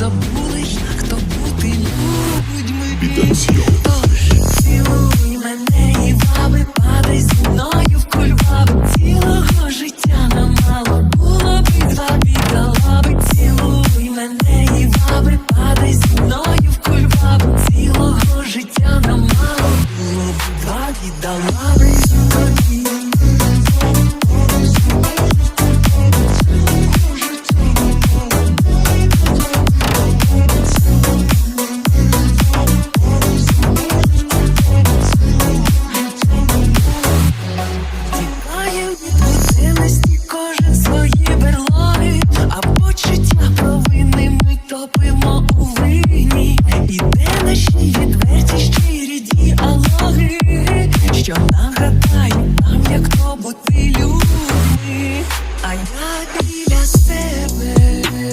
забули, як то бути людьми. Тож цілуй мене і баби, падай мною в кульбаби Цілого життя нам мало було би два віддала би Цілуй мене і баби, падай зі мною в кульбаби Цілого життя нам мало було б два віддала би пиво у вині, іде наші відверті щирі діалоги, що нагадає.